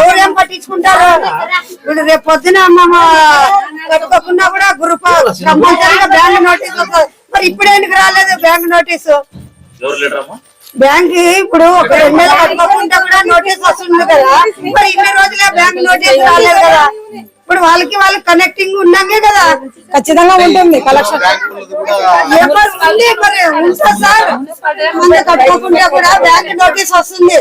ఎవరేం పట్టించుకుంటారు. ఇప్పుడు రేపు పొద్దున అమ్మమ్మ కట్టుకోకుండా కూడా గ్రూప్ కంపల్సరీగా బ్యాంక్ నోటీస్ వస్తుంది మరి ఇప్పుడు ఎందుకు రాలేదు బ్యాంక్ నోటీసు? బ్యాంక్ ఇప్పుడు ఒక రెండు నెలలు కట్టుకోకుండా కూడా నోటీస్ వస్తుంది కదా. మరి ఇన్ని రోజులే బ్యాంక్ నోటీస్ రాలేదు కదా. ఇప్పుడు వాళ్ళకి వాళ్ళకి కనెక్టింగ్ ఉన్నామే కదా. ఖచ్చితంగా ఉంటుంది. కలెక్షన్. ఎవరు ఉంది మరి? ఉంటా సార్. ముందు కట్టుకోకుండా కూడా బ్యాంక్ నోటీస్ వస్తుంది.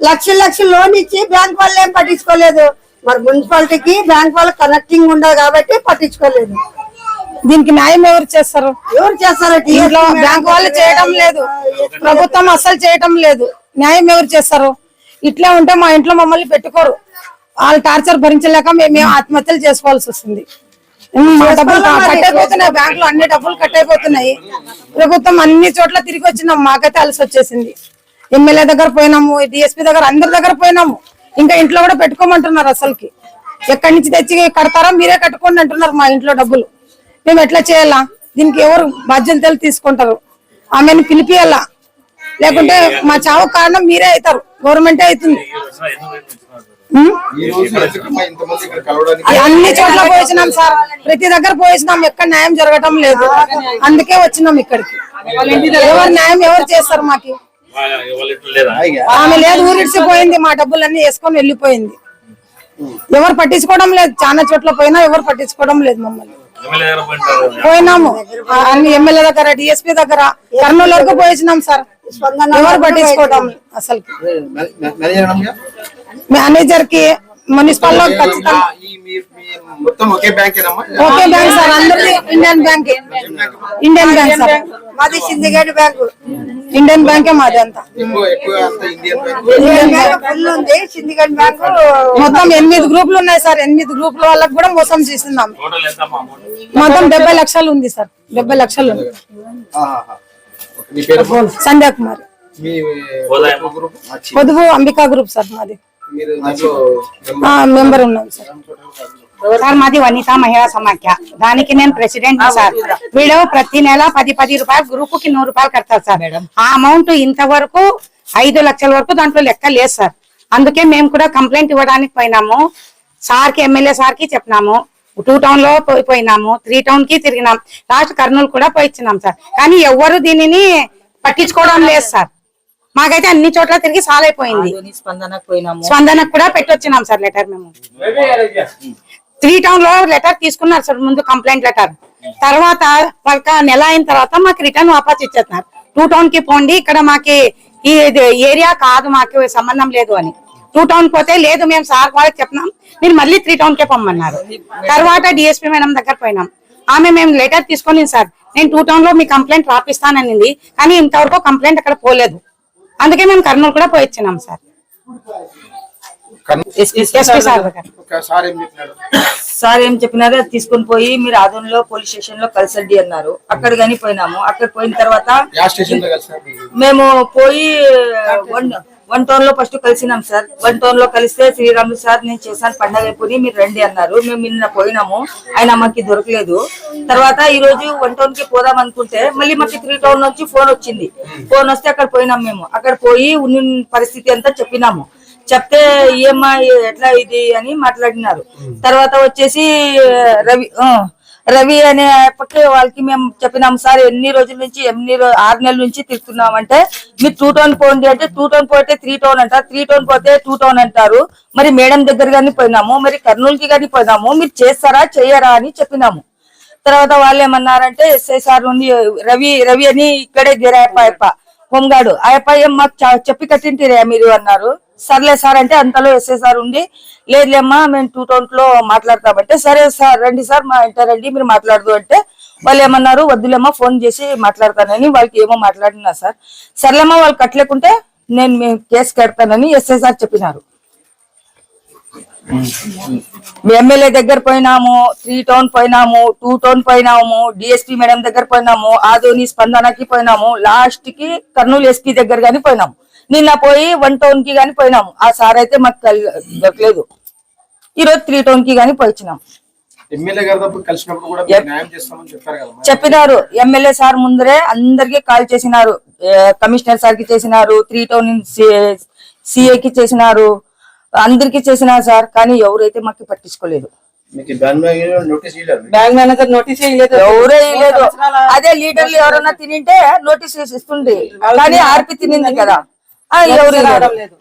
లక్షలు లక్షలు లోన్ ఇచ్చి బ్యాంక్ వాళ్ళు ఏం పట్టించుకోలేదు. మరి మున్సిపాలిటీకి బ్యాంక్ వాళ్ళకి కనెక్టింగ్ ఉండదు కాబట్టి పట్టించుకోలేదు. దీనికి న్యాయం ఎవరు చేస్తారు? ఎవరు చేస్తారో? ఇంట్లో బ్యాంక్ వాళ్ళు చేయడం లేదు. ప్రభుత్వం అస్సలు చేయడం లేదు. న్యాయం ఎవరు చేస్తారు? ఇట్లే ఉంటే మా ఇంట్లో మమ్మల్ని పెట్టుకోరు. వాళ్ళ టార్చర్ భరించలేక మేము ఆత్మహత్యలు చేసుకోవాల్సి వస్తుంది. మా డబ్బులు కట్టయిపోతున్నాయి బ్యాంకులో అన్ని డబ్బులు కట్టయిపోతున్నాయి ప్రభుత్వం అన్ని చోట్ల తిరిగి వచ్చినాం. మాకైతే అలసి వచ్చేసింది. ఎమ్మెల్యే దగ్గర పోయినాము డిఎస్పీ దగ్గర అందరి దగ్గర పోయినాము. ఇంకా ఇంట్లో కూడా పెట్టుకోమంటున్నారు అసలుకి. ఎక్కడి నుంచి తెచ్చి కడతారా మీరే కట్టుకోండి అంటున్నారు మా ఇంట్లో డబ్బులు. మేము ఎట్లా చేయాలా? దీనికి ఎవరు బాధ్యతలు తీసుకుంటారు? ఆమెను పిలిపియాలా? లేకుంటే మా చావు కారణం మీరే అవుతారు. గవర్నమెంటే అవుతుంది. అన్ని చోట్ల పోయినాం సార్. ప్రతి దగ్గర పోయినాం. ఎక్కడ న్యాయం జరగటం లేదు. అందుకే వచ్చినాం ఇక్కడికి. ఎవరు న్యాయం ఎవరు చేస్తారు మాకి? ఆమె లేదు ఊరిడిసిపోయింది మా డబ్బులన్నీ వేసుకొని వెళ్ళిపోయింది. ఎవరు పట్టించుకోవడం లేదు చాలా చోట్ల పోయినా ఎవరు పట్టించుకోవడం లేదు మమ్మల్ని. పోయినాము. ఆ, అన్ని ఎమ్మెల్యే దగ్గర డిఎస్పీ దగ్గర కర్నూలు వరకు పోయినాం సార్. ఎవరు పట్టించుకోవడం అసలు మేనేజర్ మేనేజర్కి మున్సిపల్లో ఖచ్చితంగా. ఈ మీ- మీ మొత్తం ఒకే బ్యాంకేనమ్మా? ఓకే బ్యాంక్ సార్ అందరిది Indian bank. Indian bank sir. మాది సిండికేట్ బ్యాంకు. ఇండియన్ బ్యాంకే మాది అంతా. Indian bank. ఫుల్ ఉంది. సిండికేట్ బ్యాంకు మొత్తం ఎనిమిది గ్రూపులు ఉన్నాయి సార్. ఎనిమిది గ్రూపుల వాళ్ళకి కూడా మోసం చేస్తున్నాం. టోటల్ ఎంత అమ్మా అమౌంట్? మొత్తం డెబ్బై లక్షలు ఉంది సార్. డెబ్బై లక్షలు ఉంది. సంధ్యా కుమార్. పొదుపు అంబికా గ్రూప్ సార్ మాది. మీరు దాంట్లో ఆ, మెంబర్ ఉన్నాం సార్. సార్ మాది వనిత మహిళా సమాఖ్య. దానికి నేను ప్రెసిడెంట్ సార్. వీళ్ళు ప్రతి నెల పది పది రూపాయలు గ్రూప్కి నూరు రూపాయలు కడతారు సార్. ఆ అమౌంట్ ఇంతవరకు ఐదు లక్షల వరకు దాంట్లో లెక్క లేదు సార్. అందుకే మేము కూడా కంప్లైంట్ ఇవ్వడానికి పోయినాము. సార్కి ఎమ్మెల్యే సార్కి చెప్పినాము. టూ టౌన్లో పోయి- పోయినాము. త్రీ టౌన్కి తిరిగినాం. లాస్ట్ కర్నూలు కూడా పోయిచ్చినాం సార్. కానీ ఎవ్వరు దీనిని పట్టించుకోవడం లేదు సార్. మాకైతే అన్ని చోట్ల తిరిగి సాల్ అయిపోయింది స్పందనకు పోయినాము. స్పందనకు కూడా పెట్టొచ్చినాం సార్ లెటర్ మేము. త్రీ టౌన్లో లెటర్ తీసుకున్నారు సార్ ముందు కంప్లైంట్ లెటర్ తర్వాత ఒక నెల అయిన తర్వాత మాకు రిటర్న్ వాపస్ ఇచ్చేస్తున్నారు. టూ టౌన్కి పోండి ఇక్కడ మాకి ఈ ఇది ఏరియా కాదు మాకు సంబంధం లేదు అని. టూ టౌన్ పోతే లేదు మేము సార్ వాళ్ళకి చెప్పినాం. మీరు మళ్ళీ త్రీ టౌన్ కే పొమ్మన్నారు. తర్వాత డిఎస్పీ మేడం దగ్గర పోయినాం. ఆమె మేము లెటర్ తీసుకొని సార్ నేను టూ టౌన్లో మీ కంప్లైంట్ రాపిస్తాననింది కానీ ఇంతవరకు కంప్లైంట్ అక్కడ పోలేదు. అందుకే మేము కర్నూలు కూడా పోయిచ్చినాం సార్. సార్. ఏం చెప్పినారో? తీసుకొని పోయి మీరు ఆదంలో పోలీస్ స్టేషన్లో కలిసండి అన్నారు. అక్కడ కానీ పోయినాము అక్కడ పోయిన తర్వాత మేము పోయి వన్ వన్ టౌన్లో ఫస్ట్ కలిసినాం సార్. వన్ టౌన్లో కలిస్తే శ్రీరాములు సార్ నేను చేశాను పండగ అయిపోయి మీరు రండి అన్నారు. మేము నిన్న పోయినాము. ఆయన మాకు దొరకలేదు. తర్వాత ఈ రోజు వన్ టౌన్కి పోదాం అనుకుంటే మళ్ళీ మాకు త్రీ టౌన్ నుంచి ఫోన్ వచ్చింది. ఫోన్ వస్తే అక్కడ పోయినాం మేము. అక్కడ పోయి ఉన్న పరిస్థితి అంతా చెప్పినాము. చెప్తే ఏమ్మా ఎట్లా ఇది అని మాట్లాడినారు. తర్వాత వచ్చేసి రవి రవి అనే అప్పటికే వాళ్ళకి మేము చెప్పినాం సార్ ఎన్ని రోజుల నుంచి ఎన్ని ఆరు నెలల నుంచి తిరుగుతున్నామంటే మీరు టూ టౌన్ పోండి అంటే టూ టౌన్ పోతే త్రీ టౌన్ అంటారు త్రీ టౌన్ పోతే టూ టౌన్ అంటారు. మరి మేడం దగ్గర కానీ పోయినాము మరి కర్నూలుకి కానీ పోయినాము మీరు చేస్తారా చెయ్యరా అని చెప్పినాము. తర్వాత వాళ్ళు ఏమన్నారంటే ఎస్ఐ సార్ నుండి రవి రవి అని ఇక్కడే గిరాయప్ప అయ్యప్ప హోంగాడు అయ్యప్ప ఏం మాకు చ- చెప్పి కట్టింటిరే మీరు అన్నారు. సర్లే సార్ అంటే అంతలో ఎస్ఏ సార్ ఉండి లేదులేమ్మా మేము టూ టౌన్లో మాట్లాడతామంటే సరే సార్ రండి సార్ మా ఇంట రండి మీరు మాట్లాడదు అంటే వాళ్ళు ఏమన్నారు వద్దులేమ్మా ఫోన్ చేసి మాట్లాడతానని వాళ్ళకి ఏమో మాట్లాడినా సార్. సర్లేమ్మా వాళ్ళు కట్టలేకుంటే నేను మీ కేసు కడతానని ఎస్ఏ సార్ చెప్పినారు. ఎమ్మెల్యే దగ్గర పోయినాము త్రీ టౌన్ పోయినాము టూ టౌన్ పోయినాము డిఎస్పీ మేడం దగ్గర పోయినాము ఆదోని స్పందనకి పోయినాము లాస్ట్కి కర్నూలు ఎస్పీ దగ్గర కానీ పోయినాము. నిన్న పోయి వన్ టౌన్కి గాని పోయినాము. ఆ సార్ అయితే మాకు కల్- దొరకలేదు. ఈ రోజు త్రీ టౌన్కి గాని పోయిచ్చినాం. ఎమ్మెల్యే గారి తప్ప కలిసినప్పుడు కూడా మీరు న్యాయం చేస్తామని చెప్పారు కదా చెప్పినారు. ఎమ్మెల్యే సార్ ముందరే అందరికి కాల్ చేసినారు. కమిషనర్ సార్కి చేసినారు. త్రీ టౌన్ సిఏ కి చేసినారు. అందరికీ చేసినా సార్. కానీ ఎవరైతే మాకు పట్టించుకోలేదు. మీకు బ్యాంక్ మేనేజర్ నోటీస్ ఎవరే అదే లీడర్లు ఎవరన్నా తినింటే నోటీస్ ఇస్తుంది కానీ ఆర్పి తినింది కదా. ఎవరు రావడం లేదు.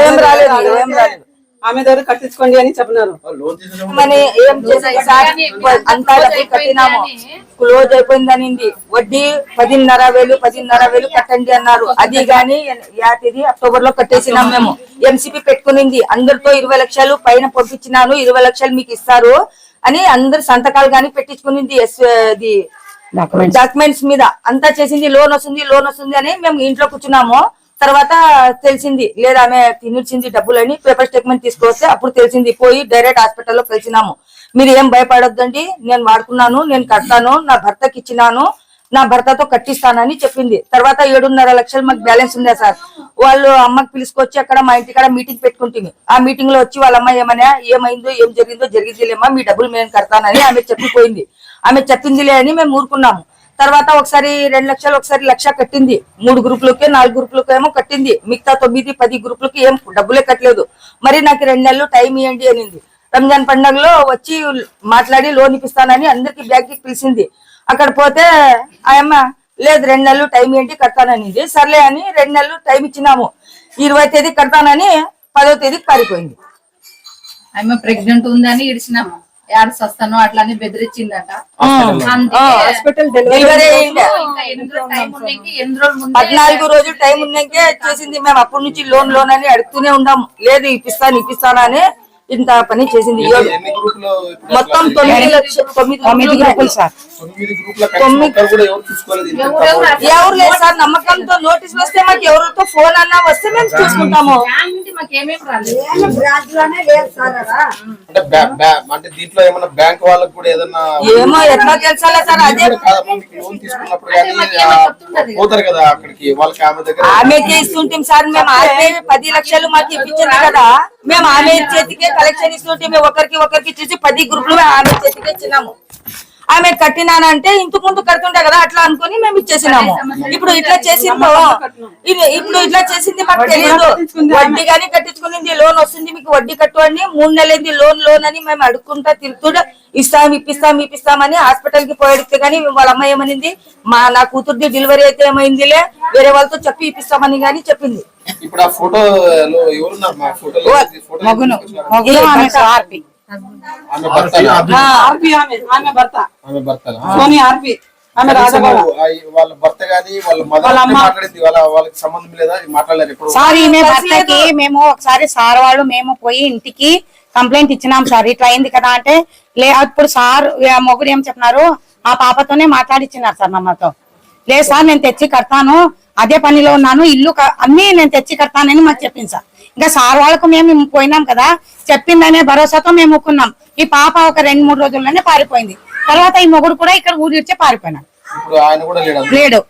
ఏం రాలేదు ఏం రాలేదు. ఆమె దగ్గర కట్టించుకోండి అని చెప్పినారు. అంతా కట్టినాము. క్లోజ్ అయిపోయిందనింది. వడ్డీ పదిన్నర వేలు పదిన్నర వేలు కట్టండి అన్నారు. అది గాని యాతిది అక్టోబర్లో కట్టేసినాం మేము. ఎంసీపీ పెట్టుకునింది. అందరితో ఇరవై లక్షలు పైన పంపించినాను. ఇరవై లక్షలు మీకు ఇస్తారు అని అందరు సంతకాలు గాని పెట్టించుకునింది. డాక్యుమెంట్స్ మీద. అంతా చేసింది లోన్ వస్తుంది లోన్ వస్తుంది అని మేము ఇంట్లో కూర్చున్నాము. తర్వాత తెలిసింది లేదా ఆమె తినిచ్చింది డబ్బులని పేపర్ స్టేట్మెంట్ తీసుకొస్తే అప్పుడు తెలిసింది పోయి డైరెక్ట్ హాస్పిటల్లో కలిసినాము. మీరు ఏం భయపడొద్దండి నేను వాడుకున్నాను నేను కడతాను నా భర్తకి ఇచ్చినాను నా భర్తతో కట్టిస్తానని చెప్పింది. తర్వాత ఏడున్నర లక్షలు మాకు బ్యాలెన్స్ ఉందా సార్? వాళ్ళు అమ్మకి పిలుచుకొచ్చి అక్కడ మా ఇంటికాడ మీటింగ్ పెట్టుకుంటుంది. ఆ మీటింగ్లో వచ్చి వాళ్ళ అమ్మ ఏమన్నా ఏమైందో ఏం జరిగిందో జరిగిందిలేమ్మా మీ డబ్బులు మేము కడతానని ఆమె చెప్పిపోయింది ఆమె చెప్పిందిలే అని మేము ఊరుకున్నాము. తర్వాత ఒకసారి రెండు లక్షలు ఒకసారి లక్ష కట్టింది. మూడు గ్రూపులకే నాలుగు గ్రూపులకేమో కట్టింది. మిగతా తొమ్మిది పది గ్రూపులకి ఏం డబ్బులే కట్టలేదు. మరి నాకు రెండు నెలలు టైం ఇవ్వండి అనింది. రంజాన్ పండుగలో వచ్చి మాట్లాడి లోన్ ఇప్పిస్తానని అందరికి బ్యాంక్కి పిలిచింది. అక్కడ పోతే ఆయమ్మ లేదు రెండు నెలలు టైం ఏంటి కడతాననింది. సర్లే అని రెండు నెలలు టైం ఇచ్చినాము. ఇరవై తేదీ కడతానని పదో తేదీకి పారిపోయింది. ఆమె ప్రెగ్నెంట్ ఉందని ఇడిచినాము ఏడ సస్తాను అట్లానే బెదిరించిందట పద్నాలుగు రోజులు టైం ఉన్నాకే చేసింది. మేము అప్పటి నుంచి లోన్ లోన్ అని అడుగుతూనే ఉన్నాం. లేదు ఇప్పిస్తాను ఇప్పిస్తాను అని ఇంత పని చేసింది. మొత్తం తొమ్మిది లక్షలు తొమ్మిది గ్రూపులు సార్. ఎవరు లేదు సార్ నమ్మకంతో నోటీస్ వస్తే మాకు ఎవరితో ఫోన్ అన్నా వస్తే మేము చూసుకుంటాము. ఏమో ఎట్లా తెలుసాలా సార్ అదే ఆమెకే ఇస్తుంటాం సార్ మేము ఆమె పది లక్షలు మాకు ఇప్పించింది కదా. మేము ఆమె చేతికే కలెక్షన్ ఇస్తుంటే మేము ఒకరికి ఒకరికి ఇచ్చేసి పది గ్రూపులు ఆమె చేతికే ఇచ్చినాము. ఆమె కట్టినానంటే ఇంతకు ముందు కడుతుండే కదా అట్లా అనుకుని మేము ఇచ్చేసినాము. ఇప్పుడు ఇట్లా చేసిందో ఇప్పుడు ఇట్లా చేసింది మాకు తెలియదు వడ్డీ గానీ కట్టించుకునింది లోన్ వస్తుంది మీకు వడ్డీ కట్టు అని మూడు నెలలైంది లోన్ లోన్ అని మేము అడుక్కుంటా తిరుగుతూ ఇస్తాం ఇప్పిస్తాం ఇప్పిస్తామని హాస్పిటల్కి పోయితే గానీ వాళ్ళ అమ్మ ఏమనింది మా నా కూతుర్ది డెలివరీ అయితే ఏమైందిలే వేరే వాళ్ళతో చెప్పి ఇప్పిస్తామని గానీ చెప్పింది. ఇప్పుడు ఆ ఫోటోలో ఎవరున్నారు? మా ఫోటోలో ఫోటో మగును. ఆమె ఆర్పి. ఆమె భర్త ఆర్పి ఆమె ఆమె భర్త. ఆమె భర్త సోని ఆర్పి. ఆమె రాజబాబు వాళ్ళ భర్త గాని వాళ్ళ మదర్ మాట్లాడింది. వాళ్ళ వాళ్ళకి సంబంధం లేదా? మాట్లాడలేరు ఎప్పుడు. సార్ ఈమె భర్తకి మేము ఒకసారి సార్ వాళ్ళు మేము పోయి ఇంటికి కంప్లైంట్ ఇచ్చినాం సార్. ఇట్లా అయింది కదా అంటే లే అప్పుడు సార్ మొగుడు ఏం చెప్పినారు? ఆ పాపతోనే మాట్లాడిచ్చినారు సార్ మమ్మతో లేదు సార్ నేను తెచ్చి కడతాను. అదే పనిలో ఉన్నాను. ఇల్లు అన్ని నేను తెచ్చి కడతానని మాకు చెప్పింది సార్. ఇంకా సార్ వాళ్ళకు మేము పోయినాం కదా. చెప్పిందనే భరోసాతో మేము ఒప్పుకున్నాం ఈ పాప ఒక రెండు మూడు రోజుల్లోనే పారిపోయింది. తర్వాత ఈ మొగుడు కూడా ఇక్కడ ఊరి ఇచ్చే పారిపోయినాడు. లేడు?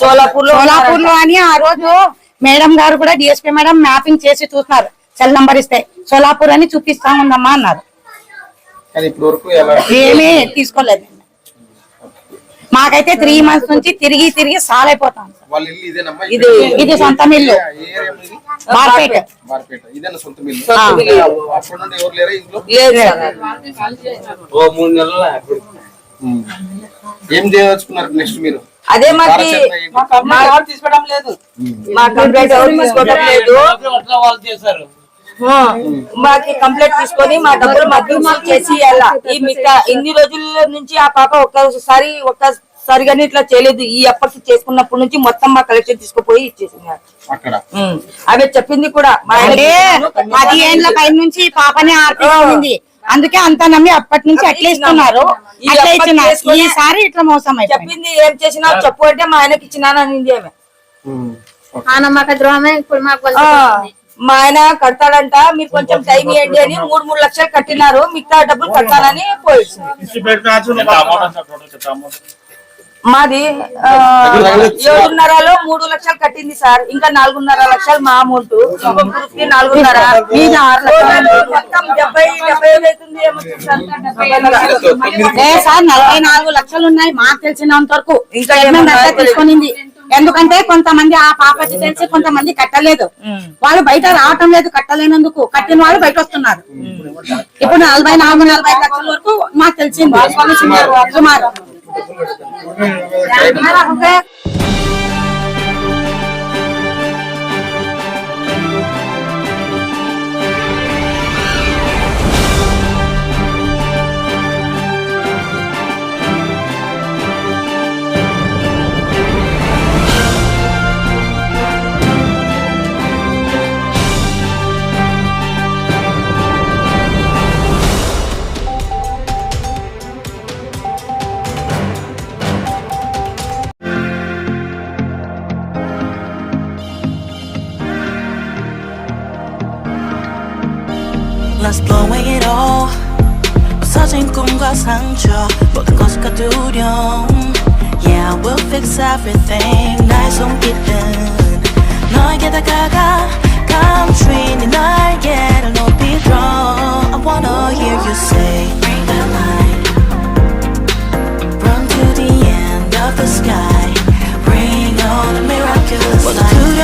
సోలాపూర్లో సోలాపూర్లో అని ఆ రోజు మేడం గారు కూడా డిఎస్పీ మేడం మ్యాపింగ్ చేసి చూస్తున్నారు. సెల్ నంబర్ ఇస్తే సోలాపూర్ అని చూపిస్తా ఉందమ్మా అన్నారు. ఏమీ తీసుకోలేదు. మాకైతే త్రీ మంత్స్ నుంచి తిరిగి తిరిగి సాలైపోతాం వాళ్ళ ఇల్లు ఇదేనమ్మా ఇది ఇది సొంత ఇది మార్పేట. ఏం చేయదలుచుకున్నారు నెక్స్ట్ మీరు? అదే మాకి కార్యాచరణ ఏంటి? మా కంప్లైంట్ ఎవరు తీసుకోవడం లేదు. మా కంప్లైంట్ ఎవరు తీసుకోవడం లేదు. మాకి కంప్లైంట్ తీసుకొని మా డబ్బులు మాకు చేసి ఈ మిగతా ఇన్ని రోజుల నుంచి ఆ పాప ఒక్కసారి ఒక్కసారి కానీ ఇట్లా చేయలేదు. ఈ అప్పటి చేసుకున్నప్పటి నుంచి మొత్తం మా కలెక్షన్ తీసుకుపోయి ఇచ్చేసింది. ఆమె. చెప్పింది కూడా. మా ఆయన అంటే పది ఏండ్ల పై నుంచి పాపని ఆర్పించింది అందుకే అంత నమ్మి అప్పటి నుంచి అట్లా ఇస్తున్నారు. అట్లా ఇచ్చినారు. ఈసారి ఇట్లా మోసం చెప్పింది ఏం చేసినా చెప్పు అంటే మా ఆయనకి ఇచ్చినాను అనింది ఆమె నమ్మక ద్రోహమే ఇప్పుడు మాకు మా ఆయన కడతాడంట మీరు కొంచెం టైం ఇవ్వండి అని మూడు మూడు లక్షలు కట్టినారు మిగతా డబ్బులు కట్టాలని పోయింది మాది ఏడున్నరలో మూడు లక్షలు కట్టింది సార్ ఇంకా నాలుగున్నర లక్షలు మా అమౌంట్. నాలుగున్నర. మీది ఆరు లక్షలు. మొత్తం డెబ్బై డెబ్బై ఐదు అవుతుంది ఏమో సార్. నలభై నాలుగు లక్షలు ఉన్నాయి మాకు తెలిసినంత వరకు ఇంకా తీసుకొనింది. ఎందుకంటే కొంతమంది ఆ పాపకి తెలిసి కొంతమంది కట్టలేదు. వాళ్ళు బయట రావటం లేదు కట్టలేనందుకు. కట్టిన వాళ్ళు బయట వస్తున్నారు. ఇప్పుడు నలభై నాలుగు నలభై లక్షల వరకు మాకు తెలిసింది. సుమారు Let's blow away it all 부서진 꿈과 상처 모든 것을 두려움 Yeah, we'll fix everything 나의 손길은 너에게 다가가 Come tree 네 날개를 높이 draw I wanna hear you say Bring the light Run to the end of the sky Bring on the miraculous 모두 두렵지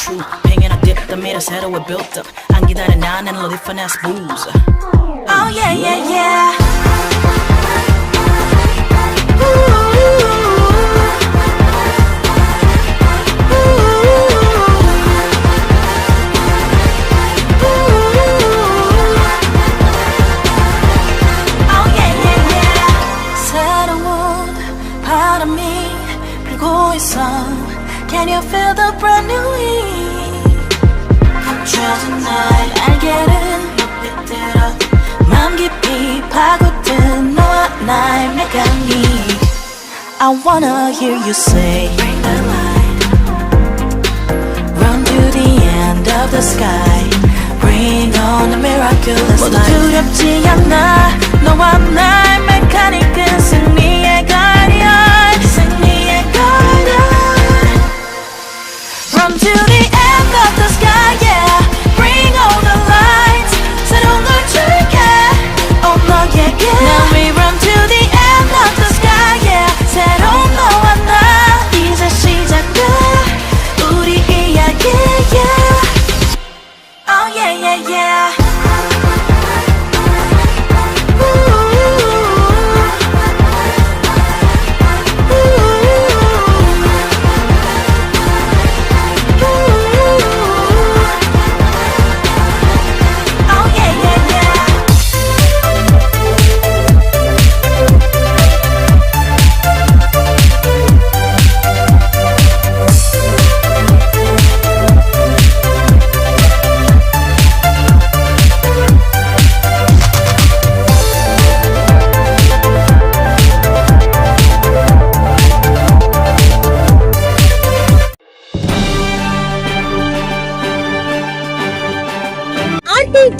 don't need to become true. Pinging a dip that made us settle, we're built up. 안 기다려 난 and live finesse booze. Oh yeah yeah yeah Oh Can you feel the brand new heat 젖은 나의 날개를 높이 들어 맘 깊이 파고든 너와 나의 메카닉 I wanna hear you say Bring the light Run to the end of the sky Bring on the miraculous light 모두 두렵지 않아 너와 나의 메카닉